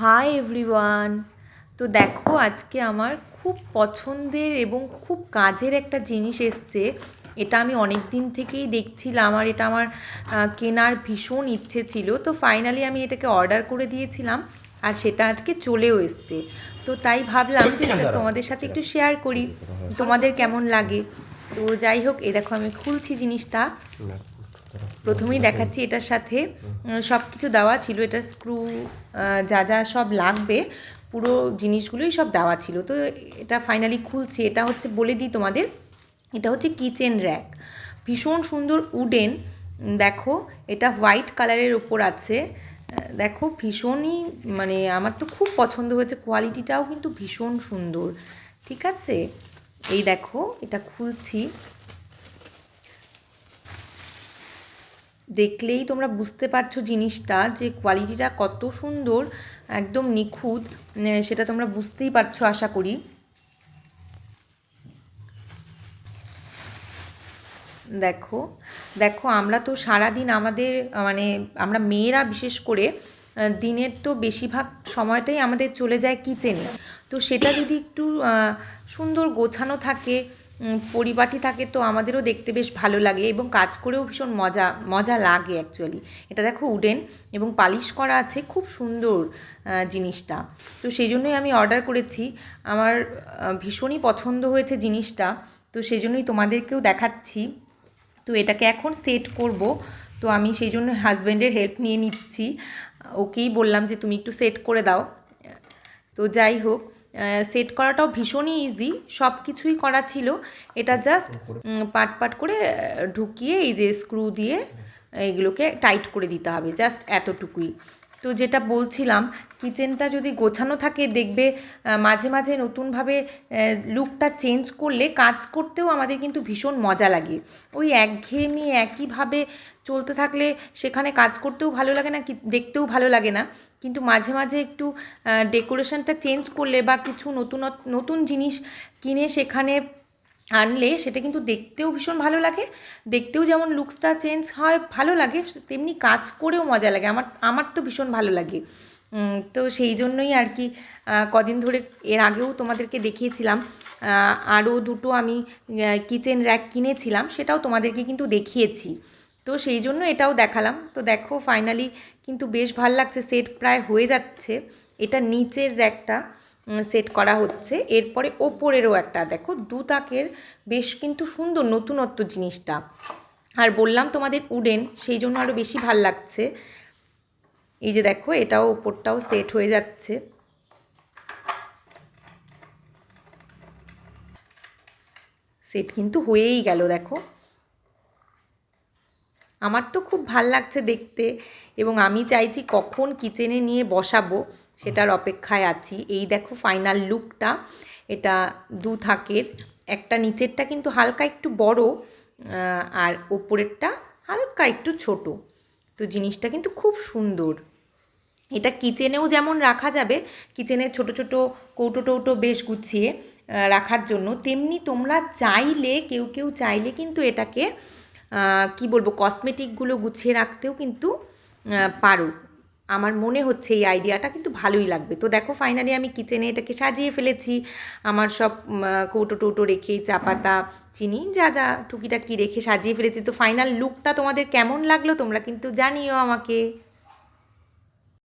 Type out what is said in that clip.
Hi everyone. তো দেখো আজকে আমার খুব পছন্দের এবং খুব কাজের একটা জিনিস এসছে। এটা আমি অনেক দিন থেকেই দেখছিলাম আর এটা আমার কেনার ভীষণ ইচ্ছে ছিল। তো ফাইনালি আমি এটাকে অর্ডার করে দিয়েছিলাম আর সেটা আজকে চলেও এসছে। তো তাই ভাবলাম যে এটা তোমাদের সাথে একটু শেয়ার করি। তোমাদের কেমন লাগে? তো যাই হোক এ দেখো আমি খুলছি জিনিসটা। প্রথমেই দেখাচ্ছি এটার সাথে। সব কিছু দেওয়া ছিল এটা স্ক্রু যা যা সব লাগবে পুরো জিনিসগুলোই সব দেওয়া ছিল। তো এটা ফাইনালি খুলছি। এটা হচ্ছে বলে দিই তোমাদের এটা হচ্ছে কিচেন র্যাক ভীষণ সুন্দর উডেন দেখো এটা হোয়াইট কালারের ওপর আছে। দেখো ভীষণই মানে আমার তো খুব পছন্দ হয়েছে। কোয়ালিটিটাও কিন্তু ভীষণ সুন্দর। ঠিক আছে? এই দেখো এটা খুলছি। দেখলেই তোমরা বুঝতে পারছ জিনিসটা যে কোয়ালিটিটা কত সুন্দর, একদম নিখুঁত সেটা তোমরা বুঝতেই পারছ, আশা করি। দেখো দেখো, আমরা তো সারাদিন আমাদের মানে আমরা মেয়েরা বিশেষ করে দিনের তো বেশিরভাগ সময়টাই আমাদের চলে যায় কিচেনে। তো সেটা যদি একটু সুন্দর গোছানো থাকে পরিপাটি থাকে তো আমাদেরও দেখতে বেশ ভালো লাগে এবং কাজ করেও ভীষণ মজা মজা লাগে অ্যাকচুয়ালি এটা দেখো উডেন এবং পালিশ করা আছে খুব সুন্দর জিনিসটা। তো সেই জন্যই আমি অর্ডার করেছি। আমার ভীষণই পছন্দ হয়েছে জিনিসটা। তো সেই জন্যই তোমাদেরকেও দেখাচ্ছি। তো এটাকে এখন সেট করব। তো আমি সেই জন্য হাজব্যান্ডের হেল্প নিয়ে নিচ্ছি। ওকেই বললাম যে তুমি একটু সেট করে দাও। তো যাই হোক সেট করাটাও ভীষণই ইজি সব কিছুই করা ছিল। এটা জাস্ট পাট পাট করে ঢুকিয়ে এই যে স্ক্রু দিয়ে এইগুলোকে টাইট করে দিতে হবে জাস্ট এতটুকুই। তো যেটা বলছিলাম কিচেনটা যদি গোছানো থাকে দেখবে মাঝে মাঝে নতুনভাবে লুকটা চেঞ্জ করলে কাজ করতেও আমাদের কিন্তু ভীষণ মজা লাগে। ওই একঘেয়েমি একইভাবে চলতে থাকলে সেখানে কাজ করতেও ভালো লাগে না কি দেখতেও ভালো লাগে না। কিন্তু মাঝে মাঝে একটু ডেকোরেশনটা চেঞ্জ করলে বা কিছু নতুন নতুন জিনিস কিনে সেখানে আনলে সেটা কিন্তু দেখতেও ভীষণ ভালো লাগে। দেখতেও যেমন লুকসটা চেঞ্জ হয়, ভালো লাগে, তেমনি কাজ করেও মজা লাগে। আমার আমার তো ভীষণ ভালো লাগে। তো সেই জন্যই আর কি কদিন ধরে এর আগেও তোমাদেরকে দেখিয়েছিলাম আরও দুটো আমি কিচেন র্যাক কিনেছিলাম, সেটাও তোমাদেরকে কিন্তু দেখিয়েছি। তো সেই জন্য এটাও দেখালাম। তো দেখো ফাইনালি কিন্তু বেশ ভালো লাগছে সেট প্রায় হয়ে যাচ্ছে। এটা নিচের র্যাকটা সেট করা হচ্ছে। এরপরে ওপরেরও একটা, দেখো দু তাকের বেশ কিন্তু সুন্দর নতুনত্ব জিনিসটা। আর বললাম তোমাদের উডেন, সেই জন্য আরও বেশি ভালো লাগছে। এই যে দেখো, এটাও ওপরটাও সেট হয়ে যাচ্ছে। সেট কিন্তু হয়েই গেল, দেখো। আমার তো খুব ভালো লাগছে দেখতে এবং আমি চাইছি কখন কিচেনে নিয়ে বসাবো সেটার অপেক্ষায় আছি। এই দেখো ফাইনাল লুকটা এটা দু থাকের, একটা নিচেরটা কিন্তু হালকা একটু বড় আর ওপরেরটা হালকা একটু ছোট। তো জিনিসটা কিন্তু খুব সুন্দর। এটা কিচেনেও যেমন রাখা যাবে, কিচেনে ছোট ছোট কৌটো টৌটো বেশ গুছিয়ে রাখার জন্য, তেমনি তোমরা চাইলে, কেউ কেউ চাইলে কিন্তু এটাকে কি বলব কসমেটিকগুলো গুছিয়ে রাখতেও কিন্তু পারো। আমার মনে হচ্ছে এই আইডিয়াটা কিন্তু ভালোই লাগবে। তো দেখো ফাইনালি আমি কিচেনে এটাকে সাজিয়ে ফেলেছি। আমার সব কৌটো টৌটো রেখে, চা পাতা, চিনি, যা যা টুকিটাকি রেখে সাজিয়ে ফেলেছি। তো ফাইনাল লুকটা তোমাদের কেমন লাগল তোমরা কিন্তু জানিও আমাকে।